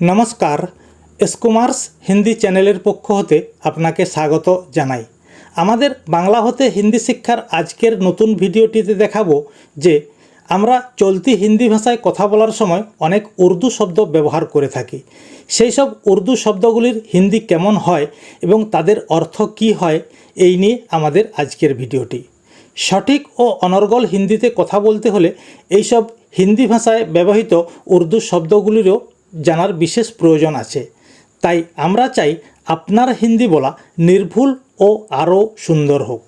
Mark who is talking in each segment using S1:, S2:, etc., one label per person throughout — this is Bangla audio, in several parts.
S1: নমস্কার এসকুমার্স হিন্দি চ্যানেলের পক্ষ হতে আপনাকে স্বাগত জানাই। আমাদের বাংলা হতে হিন্দি শিক্ষার আজকের নতুন ভিডিওটিতে দেখাবো যে, আমরা চলতি হিন্দি ভাষায় কথা বলার সময় অনেক উর্দু শব্দ ব্যবহার করে থাকি। সেই সব উর্দু শব্দগুলির হিন্দি কেমন হয় এবং তাদের অর্থ কী হয়, এই নিয়ে আমাদের আজকের ভিডিওটি। সঠিক ও অনর্গল হিন্দিতে কথা বলতে হলে এইসব হিন্দি ভাষায় ব্যবহৃত উর্দু শব্দগুলিরও জানার বিশেষ প্রয়োজন আছে তাই আমরা চাই আপনার হিন্দি বলা নির্ভুল ও আরও সুন্দর হোক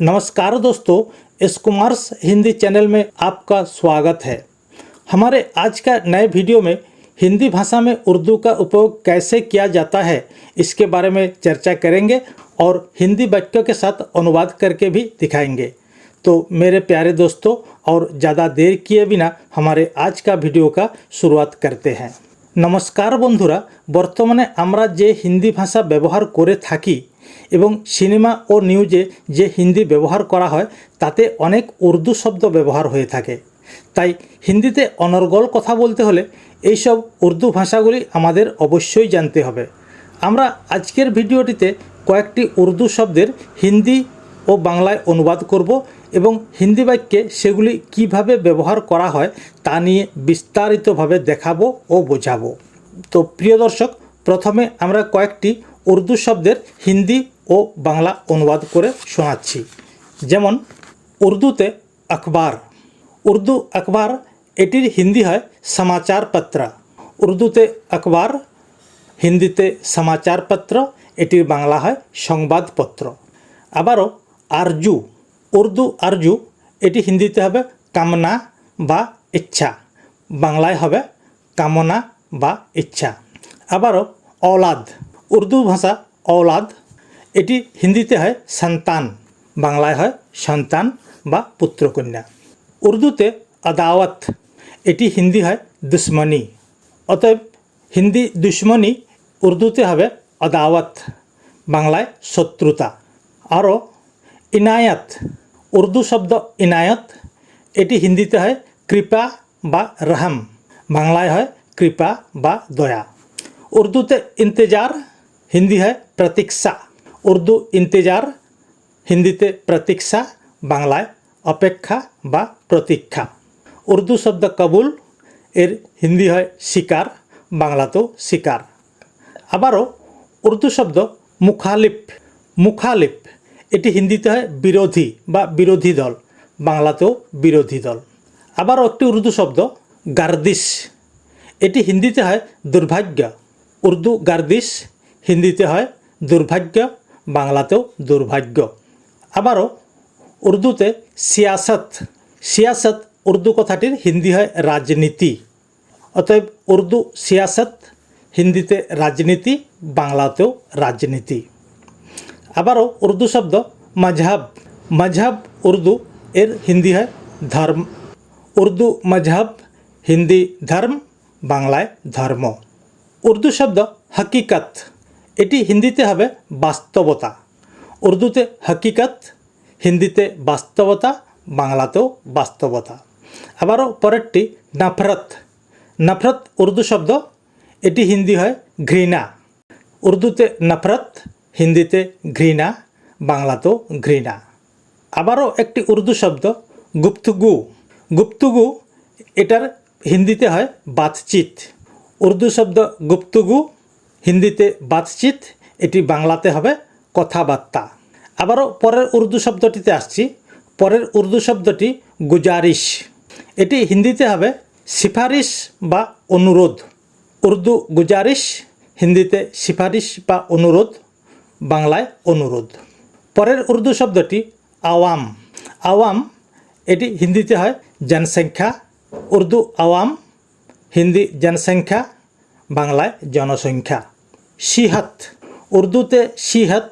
S1: नमस्कार दोस्तों एस कुमार्स हिंदी चैनल में आपका स्वागत है हमारे आज का नए वीडियो में हिंदी भाषा में उर्दू का उपयोग कैसे किया जाता है इसके बारे में चर्चा करेंगे और हिंदी वाक्यों के साथ अनुवाद करके भी दिखाएंगे तो मेरे प्यारे दोस्तों और ज़्यादा देर किए बिना हमारे आज का वीडियो का शुरुआत करते हैं নমস্কার বন্ধুরা বর্তমানে আমরা যে হিন্দি ভাষা ব্যবহার করে থাকি এবং সিনেমা ও নিউজে যে হিন্দি ব্যবহার করা হয় তাতে অনেক উর্দু শব্দ ব্যবহার হয়ে থাকে তাই হিন্দিতে অনর্গল কথা বলতে হলে এইসব উর্দু ভাষাগুলি আমাদের অবশ্যই জানতে হবে আমরা আজকের ভিডিওটিতে কয়েকটি উর্দু শব্দের হিন্দি ও বাংলায় অনুবাদ করব এবং হিন্দি বাক্যে সেগুলি কীভাবে ব্যবহার করা হয় তা নিয়ে বিস্তারিতভাবে দেখাবো ও বোঝাবো। তো প্রিয় দর্শক, প্রথমে আমরা কয়েকটি উর্দু শব্দের হিন্দি ও বাংলা অনুবাদ করে শোনাচ্ছি। যেমন, উর্দুতে আখবার। উর্দু আখবার, এটির হিন্দি হয় সমাচার পত্র। উর্দুতে আখবার, হিন্দিতে সমাচারপত্র এটির বাংলা হয় সংবাদপত্র। আবারও আরজু, উর্দু আরজু, এটি হিন্দিতে হবে কামনা বা ইচ্ছা। বাংলায় হবে কামনা বা ইচ্ছা। আবারও অলাদ উর্দু ভাষা অলাদ এটি হিন্দিতে হয় সন্তান, বাংলায় হয় সন্তান বা পুত্রকন্যা। উর্দুতে আদাওয়াত, এটি হিন্দি হয় দুশ্মনী। অতএব হিন্দি দুশ্মনী, উর্দুতে হবে আদাওয়াত, বাংলায় শত্রুতা। আরও ইনায়াত, উর্দু শব্দ ইনায়ত, এটি হিন্দিতে হয় কৃপা বা রহম, বাংলায় হয় কৃপা বা দয়া। উর্দুতে ইন্তেজার, হিন্দি হয় প্রতীক্ষা। উর্দু ইন্তেজার, হিন্দিতে প্রতীক্ষা, বাংলায় অপেক্ষা বা প্রতীক্ষা। উর্দু শব্দ কবুল, এর হিন্দি হয় শিকার, বাংলাতেও শিকার। আবারও উর্দু শব্দ মুখালিপ মুখালিপ এটি হিন্দিতে হয় বিরোধী বা বিরোধী দল। বাংলাতেও বিরোধী দল। আবারও একটি উর্দু শব্দ, গার্দিশ। এটি হিন্দিতে হয় দুর্ভাগ্য। উর্দু গার্দিশ, হিন্দিতে হয় দুর্ভাগ্য, বাংলাতেও দুর্ভাগ্য। আবারও উর্দুতে সিয়াসত। সিয়াসত উর্দু কথাটির হিন্দি হয় রাজনীতি। অতএব উর্দু সিয়াসত, হিন্দিতে রাজনীতি, বাংলাতেও রাজনীতি। আবারও উর্দু শব্দ মজহব। মজহব উর্দু এর হিন্দি হয় ধর্ম। উর্দু মজহব হিন্দি ধর্ম, বাংলায় ধর্ম। উর্দু শব্দ হকিকত। এটি হিন্দিতে হবে বাস্তবতা। উর্দুতে হকিকত, হিন্দিতে বাস্তবতা, বাংলাতেও বাস্তবতা। আবারও পরেরটি নফরত। নফরত উর্দু শব্দ, এটি হিন্দি হয় ঘৃণা। উর্দুতে নফরত হিন্দিতে ঘৃণা, বাংলাতেও ঘৃণা। আবারও একটি উর্দু শব্দ, গুপ্তগু। গুপ্তগু, এটার হিন্দিতে হয় বাতচিত। উর্দু শব্দ গুপ্তগু, হিন্দিতে বাতচিত, এটি বাংলাতে হবে কথাবার্তা। আবারও পরের উর্দু শব্দটিতে আসছি। পরের উর্দু শব্দটি গুজারিশ। এটি হিন্দিতে হবে সিফারিশ বা অনুরোধ। উর্দু গুজারিশ, হিন্দিতে সিফারিশ বা অনুরোধ। বাংলায় অনুরোধ। পরের উর্দু শব্দটি আওয়াম। আওয়াম, এটি হিন্দিতে হয় জনসংখ্যা। উর্দু আওয়াম, হিন্দি জনসংখ্যা, বাংলায় জনসংখ্যা। সিহাত উর্দুতে সিহাত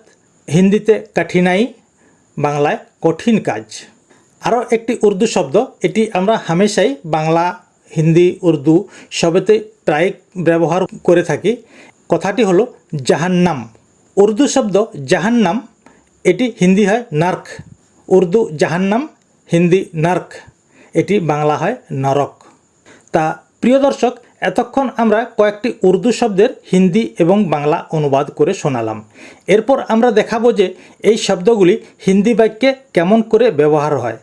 S1: হিন্দিতে কঠিনাই, বাংলায় কঠিন কাজ। আরও একটি উর্দু শব্দ, এটি আমরা হামেশাই বাংলা, হিন্দি, উর্দু সবেতে প্রায় ব্যবহার করে থাকি। কথাটি হলো জাহান্নাম। উর্দু শব্দ জাহান্নাম, এটি হিন্দি হয় নার্ক। উর্দু জাহান্নাম, হিন্দি নার্ক, এটি বাংলা হয় নরক। তা প্রিয় দর্শক, এতক্ষণ আমরা কয়েকটি উর্দু শব্দের হিন্দি এবং বাংলা অনুবাদ করে শোনালাম। এরপর আমরা দেখাবো যে এই শব্দগুলি হিন্দি বাক্যে কেমন করে ব্যবহার হয়।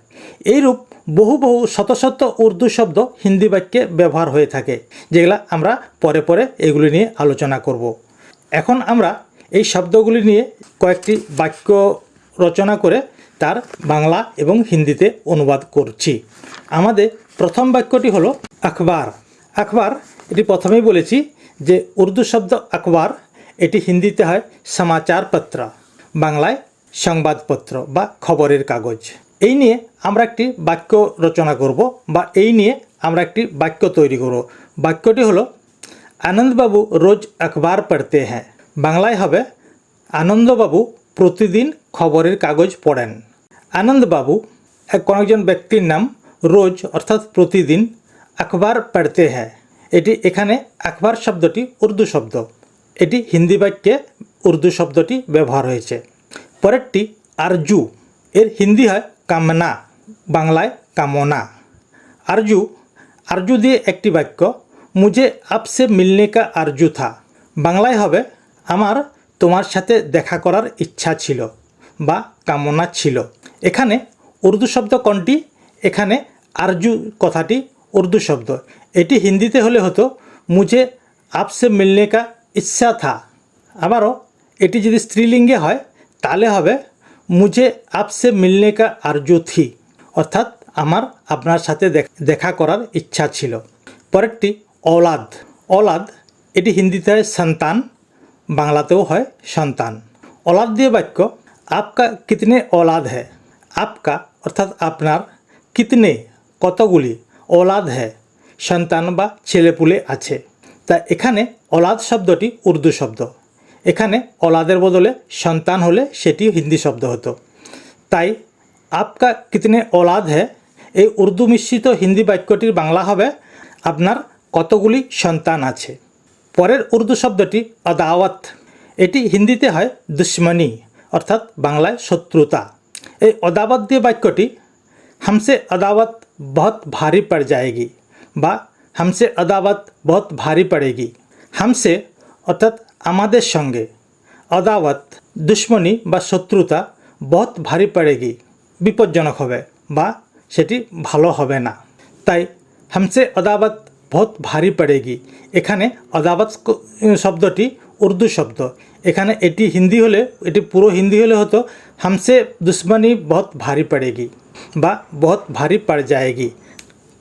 S1: এইরূপ বহু বহু শত শত উর্দু শব্দ হিন্দি বাক্যে ব্যবহার হয়ে থাকে, যেগুলা আমরা পরে পরে এগুলি নিয়ে আলোচনা করব। এখন আমরা এই শব্দগুলি নিয়ে কয়েকটি বাক্য রচনা করে তার বাংলা এবং হিন্দিতে অনুবাদ করছি। আমাদের প্রথম বাক্যটি হলো আখবার। আখবার, এটি প্রথমেই বলেছি যে উর্দু শব্দ আখবার, এটি হিন্দিতে হয় সমাচার পত্র বাংলায় সংবাদপত্র বা খবরের কাগজ। এই নিয়ে আমরা একটি বাক্য রচনা করব বা এই নিয়ে আমরা একটি বাক্য তৈরি করব। বাক্যটি হলো, আনন্দবাবু রোজ আখবার পড়তে হ্যাঁ। বাংলায় হবে, আনন্দবাবু প্রতিদিন খবরের কাগজ পড়েন। আনন্দবাবু, এক কোনো একজন ব্যক্তির নাম রোজ, অর্থাৎ প্রতিদিন, আখবার পড়তে হ্যাঁ এটি এখানে আখবার শব্দটি উর্দু শব্দ। এটি হিন্দি বাক্যে উর্দু শব্দটি ব্যবহার হয়েছে। পরেরটি, আরজু। এর হিন্দি হয়, কামনা। বাংলায়, কামনা। আরজু আরজু দিয়ে একটি বাক্য, মুঝে আপসে মিলনে কা আরজু থা। বাংলায় হবে আমার তোমার সাথে দেখা করার ইচ্ছা ছিল বা কামনা ছিল। এখানে উর্দু শব্দ কোনটি? এখানে আরজু কথাটি উর্দু শব্দ। এটি হিন্দিতে হলে হতো, মুঝে আপসে মিলনে কা ইচ্ছা থা। আবারও, এটি যদি স্ত্রীলিঙ্গে হয়, তাহলে হবে, মুঝে আপসে মিলনে কা আরজু থি। অর্থাৎ আমার আপনার সাথে দেখা করার ইচ্ছা ছিল। পরেরটি অলাদ অলাদ এটি হিন্দিতে হয়, সন্তান। বাংলাতেও হয়, সন্তান। অলাদ দিয়ে বাক্য, আপকা কিতনে অলাদ है আপকা অর্থাৎ আপনার কিতনে, কতগুলি অলাদ है সন্তান বা ছেলেপুলে আছে। তা এখানে অলাদ শব্দটি উর্দু শব্দ। এখানে অলাদের বদলে সন্তান হলে সেটি হিন্দি শব্দ হতো। তাই, আপকা কিতনে অলাদ হ্যাঁ এই উর্দু মিশ্রিত হিন্দি বাক্যটির বাংলা হবে, আপনার কতগুলি সন্তান আছে? পরের উর্দু শব্দটি আদাওয়াত। এটি হিন্দিতে হয় দুশ্মনী, অর্থাৎ বাংলায় শত্রুতা। এই অদাবত দিয়ে বাক্যটি হামসে আদাওয়াত বহুত ভারী পড় যায়গি বা হামসে আদাওয়াত বহুত ভারী পড়েগি। হামসে, অর্থাৎ আমাদের সঙ্গে, আদাওয়াত, দুশ্মনী বা শত্রুতা বহুত ভারী পড়েগি, বিপজ্জনক হবে বা সেটি ভালো হবে না। তাই হামসে আদাওয়াত বহুত ভারী পড়েগি এখানে ক- শব্দটি উর্দু শব্দ। এখানে এটি হিন্দি হলে, এটি পুরো হিন্দি হলে হতো হামসে দুশ্মনী বহুত ভারী পড়েগি বা বহুত ভারী পড় যায়গি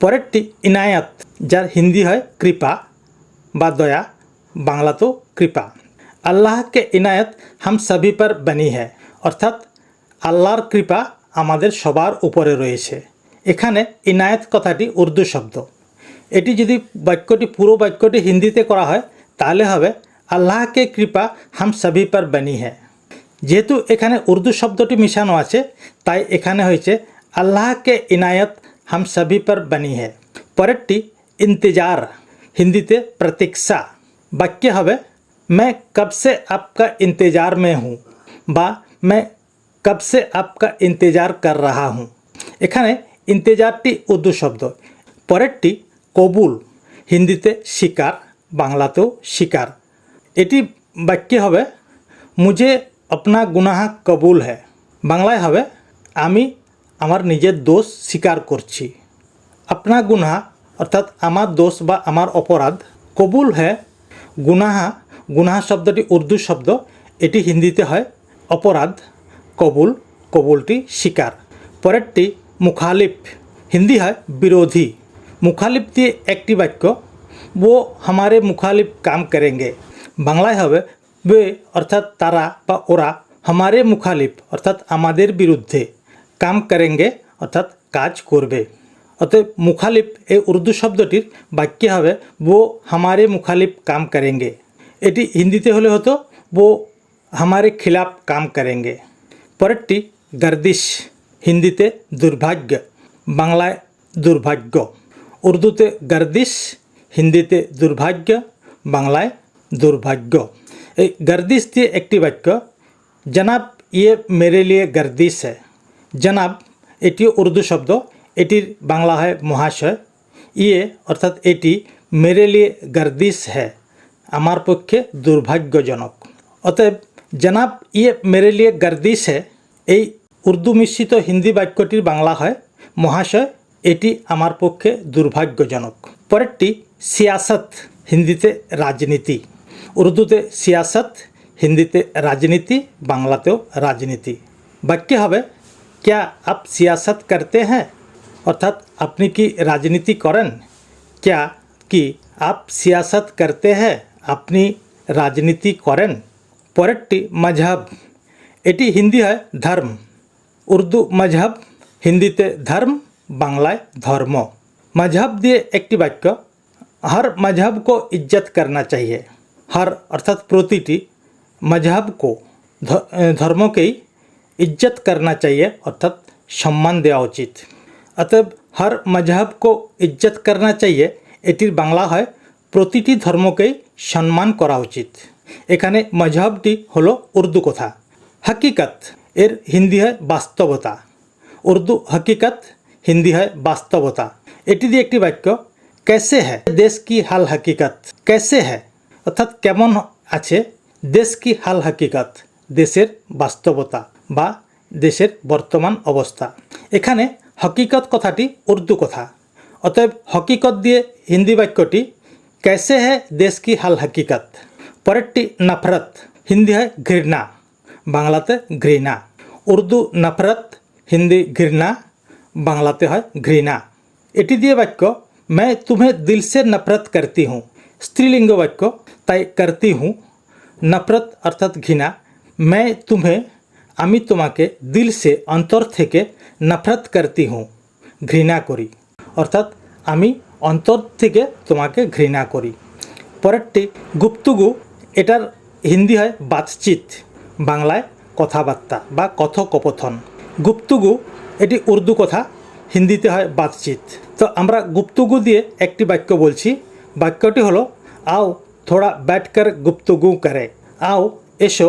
S1: পরেরটি ইনায়াত যার হিন্দি হয় কৃপা বা দয়া বাংলাতেও কৃপা। আল্লাহকে ইনায়ত হাম সভি পর বনি হ্যায় অর্থাৎ আল্লাহর কৃপা আমাদের সবার উপরে রয়েছে। এখানে ইনায়েত কথাটি উর্দু শব্দ। এটি যদি বাক্যটি পুরো বাক্যটি হিন্দিতে করা হয় তাহলে হবে আল্লাহকে কৃপা হাম সভি পর বনি হ্যায় যেহেতু এখানে উর্দু শব্দটি মিশানো আছে তাই এখানে হয়েছে আল্লাহকে ইনায়ত হাম সভি পর বনি হ্যায় পরেরটি ইন্তজার হিন্দিতে প্রতীক্ষা বাক্য হবে मैं कब से आपका इंतज़ार में हूँ বা मैं कब से आपका इंतज़ार कर रहा हूँ এখানে ইন্তেজারটি উর্দু শব্দ পরেরটি কবুল। হিন্দিতে শিকার, বাংলাতেও শিকার। এটি বাক্য হবে, মুঝে আপনা গুনাহ কবুল হ্যায়। বাংলায় হবে, আমি আমার নিজের দোষ স্বীকার করছি। আপনা গুনাহা, অর্থাৎ আমার দোষ বা আমার অপরাধ কবুল হ্যায়। গুনাহা গুনাহা শব্দটি উর্দু শব্দ, এটি হিন্দিতে হয়, অপরাধ, কবুল। কবুলটি স্বীকার পরেরটি, মুখালিফ। হিন্দি হয়, বিরোধী। মুখালিপ দিয়ে একটি বাক্য ও হামারে মুখালিপ কাম করেঙ্গে বাংলায় হবে বে অর্থাৎ তারা বা ওরা হামারে মুখালিপ অর্থাৎ আমাদের বিরুদ্ধে কাম করেঙ্গে অর্থাৎ কাজ করবে অতএব মুখালিপ এই উর্দু শব্দটির বাক্যে হবে ও হামারে মুখালিপ কাম করেঙ্গে এটি হিন্দিতে হলে হতো ও হামারে খিলাফ কাম করেঙ্গে পরেরটি গর্দিশ হিন্দিতে দুর্ভাগ্য বাংলায় দুর্ভাগ্য উর্দুতে গার্দিশ, হিন্দিতে দুর্ভাগ্য, বাংলায় দুর্ভাগ্য। এই গার্দিশ দিয়ে একটি বাক্য, জনাব ইয়ে মেরে লিয়ে গার্দিশ হ্যাঁ এটি উর্দু শব্দ, এটির বাংলা হয় মহাশয়। ইয়ে অর্থাৎ এটি মেরে লিয়ে গার্দিস হ্যাঁ আমার পক্ষে দুর্ভাগ্যজনক। অতএব, জনাব ইয়ে মেরে লিয়ে গার্দিশ এই উর্দু মিশ্রিত হিন্দি বাক্যটির বাংলা হয় মহাশয়। এটি আমার পক্ষে দুর্ভাগ্যজনক। পরেরটি, সিয়াসত, হিন্দিতে রাজনীতি। উর্দুতে সিয়াসত, হিন্দিতে রাজনীতি, বাংলাতেও রাজনীতি। বাক্যে হবে, ক্যা আপ সিয়াসত করতে হ্যাঁ? অর্থাৎ, আপনি কি রাজনীতি করেন? ক্যা কি আপ সিয়াসত করতে হ্যাঁ? আপনি রাজনীতি করেন? পরেরটি, মজহব। এটি হিন্দি হয়, ধর্ম। উর্দু, মজহব। হিন্দিতে, ধর্ম। বাংলায় ধর্ম। মজহব দিয়ে একটি বাক্য, হর কো ইজ্জত করনা চাহিয়ে। হর অর্থাৎ প্রতিটি মজহব কো, ধ- ধর্মকেই ইজ্জত করনা চাহিয়ে অর্থাৎ সম্মান দেওয়া উচিত। অতএব হর মজহব কো ইজ্জত করনা চাহিয়ে এটির বাংলা হয়, প্রতিটি ধর্মকেই সম্মান করা উচিত। এখানে মজহবটি হলো উর্দু কথা। হকিকত এর হিন্দি হয় বাস্তবতা। উর্দু হকিকত হিন্দি হয় বাস্তবতা। এটি দিয়ে একটি বাক্য ক্যাসে হ্যাঁ দেশ কি হাল হাকিকাত? ক্যাসে হ্যাঁ অর্থাৎ কেমন আছে দেশ কি হাল হাকিকাত? দেশের বাস্তবতা বা দেশের বর্তমান অবস্থা। এখানে হকিকত কথাটি উর্দু কথা। অতএব হকিকত দিয়ে হিন্দি বাক্যটি ক্যাসে হ্যাঁ দেশ কি হাল হাকিকাত? পরেরটি, নাফরত। হিন্দি হয়, ঘৃণা। বাংলাতে, ঘৃণা। উর্দু, নাফরত, হিন্দি, ঘৃণা। বাংলাতে হয় ঘৃণা এটি দিয়ে বাক্য मैं तुम्हें दिल से नफरत करती हूँ স্ত্রীলিঙ্গ বাক্য তাই করতি হুঁ নফরত অর্থাৎ ঘৃণা मैं तुम्हें আমি তোমাকে দিল সে অন্তর থেকে নফরত করতি হুঁ ঘৃণা করি অর্থাৎ আমি অন্তর থেকে তোমাকে ঘৃণা করি পরেরটি গুপ্তগু এটার হিন্দি হয় বাতচিত বাংলায় কথাবার্তা বা কথোপকথন গুপ্তগু এটি উর্দু কথা, হিন্দিতে হয় বাতচিত। তো আমরা গুপ্তগু দিয়ে একটি বাক্য বলছি। বাক্যটি হলো, আও থোড়া ব্যাটকার গুপ্তগু করে। আও এসো,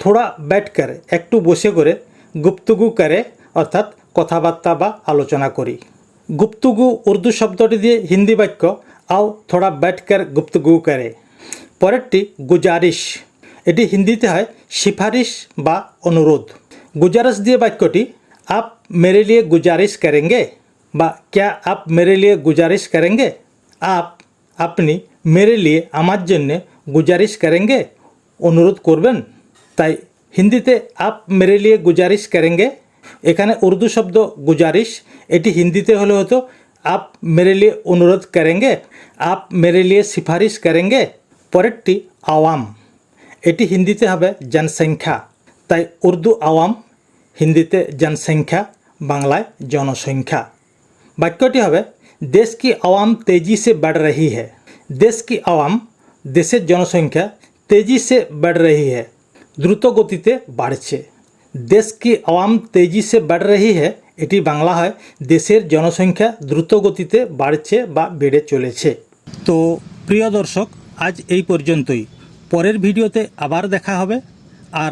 S1: থোড়া ব্যাটকার একটু বসে করে গুপ্তগু করে, অর্থাৎ কথাবার্তা বা আলোচনা করি। গুপ্তগু উর্দু শব্দটি দিয়ে হিন্দি বাক্য, আও থোড়া ব্যাটকার গুপ্তগু করে। পরেরটি, গুজারিশ। এটি হিন্দিতে হয়, সিফারিশ বা অনুরোধ। গুজারিশ দিয়ে বাক্যটি आप मेरे लिए गुजारिश करेंगे? বা ক্যা আপ মেরে লিয়ে গুজারিশ করেঙ্গে আপ আপনি মেরে লিয়ে আমার জন্যে গুজারিশ করেঙ্গে অনুরোধ করবেন তাই হিন্দিতে আপ মেরে লিয়ে গুজারিশ করেঙ্গে এখানে উর্দু শব্দ গুজারিশ এটি হিন্দিতে হলে হতো আপ মেরে লিয়ে অনুরোধ করেঙ্গে আপ মেরে লিয়ে সিফারিশ করেঙ্গে পরেরটি আওয়াম এটি হিন্দিতে হবে জনসংখ্যা তাই উর্দু আওয়াম হিন্দিতে জনসংখ্যা বাংলায় জনসংখ্যা বাক্যটি হবে দেশ কি আওয়াম তেজি সে बढ़ रही है দেশ কি আওয়াম দেশের জনসংখ্যা তেজি সে बढ़ रही है দ্রুত গতিতে বাড়ছে দেশ কি আওয়াম তেজি সে बढ़ रही है এটি বাংলা হয় দেশের জনসংখ্যা দ্রুত গতিতে বাড়ছে বা বেড়ে চলেছে তো প্রিয় দর্শক আজ এই পর্যন্তই পরের ভিডিওতে আবার দেখা হবে আর